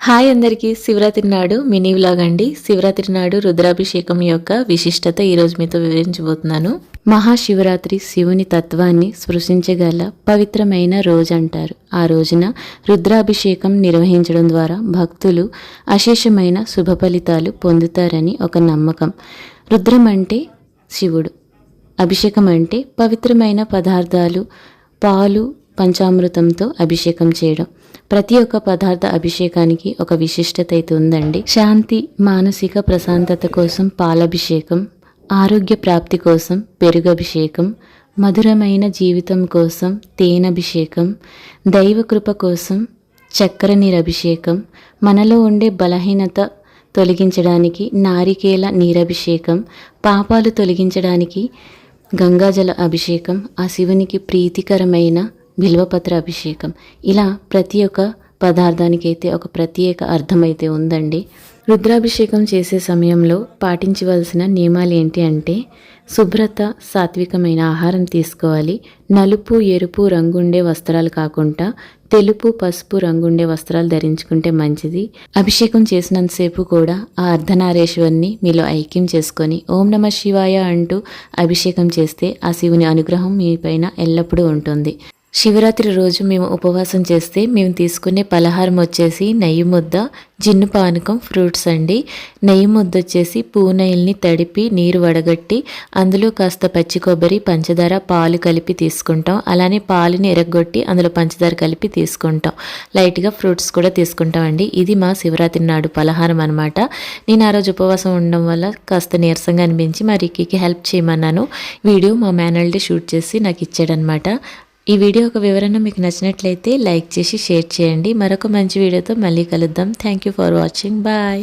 Hi అందరికీ. శివరాత్రి నాడు mini vlog అండి శివరాత్రి నాడు రుద్రాభిషేకం యొక్క విశిష్టత ఈరోజు మీతో వివరించబోతున్నాను. మహాశివరాత్రి శివుని తత్వాన్ని స్పృశించగల పవిత్రమైన రోజు అంటారు ఆ రోజున రుద్రాభిషేకం నిర్వహించడం ద్వారా భక్తులు అశేషమైన శుభ ఫలితాలు పొందుతారని ఒక నమ్మకం. రుద్రం అంటే శివుడు. అభిషేకం అంటే పవిత్రమైన పదార్థాలు పాలు పంచామృతంతో అభిషేకం చేయడం. ప్రతి ఒక్క పదార్థ అభిషేకానికి ఒక విశిష్టత అయితే ఉందండి. శాంతి మానసిక ప్రశాంతత కోసం పాలభిషేకం ఆరోగ్య ప్రాప్తి కోసం పెరుగభిషేకం మధురమైన జీవితం కోసం తేనభిషేకం దైవకృప కోసం చక్కెర నీరభిషేకం మనలో ఉండే బలహీనత తొలగించడానికి నారికేల నీరభిషేకం పాపాలు తొలగించడానికి గంగాజల అభిషేకం ఆ శివునికి ప్రీతికరమైన బిల్వపత్ర అభిషేకం. ఇలా ప్రతి ఒక్క పదార్థానికి అయితే ఒక ప్రత్యేక అర్థమైతే ఉందండి. రుద్రాభిషేకం చేసే సమయంలో పాటించవలసిన నియమాలు ఏంటి అంటే శుభ్రత సాత్వికమైన ఆహారం తీసుకోవాలి. నలుపు ఎరుపు రంగుండే వస్త్రాలు కాకుండా తెలుపు పసుపు రంగుండే వస్త్రాలు ధరించుకుంటే మంచిది. అభిషేకం చేసినంతసేపు కూడా ఆ అర్ధనారేశ్వరిని మీలో ఐక్యం చేసుకొని ఓం నమ శివాయ అంటూ అభిషేకం చేస్తే ఆ శివుని అనుగ్రహం మీ పైన ఎల్లప్పుడూ ఉంటుంది. శివరాత్రి రోజు మేము ఉపవాసం చేస్తే మేము తీసుకునే పలహారం వచ్చేసి నెయ్యి ముద్ద జిన్ను పానకం ఫ్రూట్స్ అండి. నెయ్యి ముద్ద వచ్చేసి పూనెల్ని తడిపి నీరు వడగట్టి అందులో కాస్త పచ్చి కొబ్బరి పంచదార పాలు కలిపి తీసుకుంటాం. అలానే పాలుని ఎరగొట్టి అందులో పంచదార కలిపి తీసుకుంటాం. లైట్గా ఫ్రూట్స్ కూడా తీసుకుంటాం అండి. ఇది మా శివరాత్రి నాడు పలహారం అనమాట నేను ఆ రోజు ఉపవాసం ఉండడం వల్ల కాస్త నీరసంగా అనిపించి మా రిక్కీకి హెల్ప్ చేయమన్నాను. వీడియో మా మేనల్డే షూట్ చేసి నాకు ఇచ్చాడనమాట ఈ వీడియో ఒక వివరణ మీకు నచ్చినట్లయితే లైక్ చేసి షేర్ చేయండి. మరొక మంచి వీడియోతో మళ్ళీ కలుద్దాం. Thank you for watching bye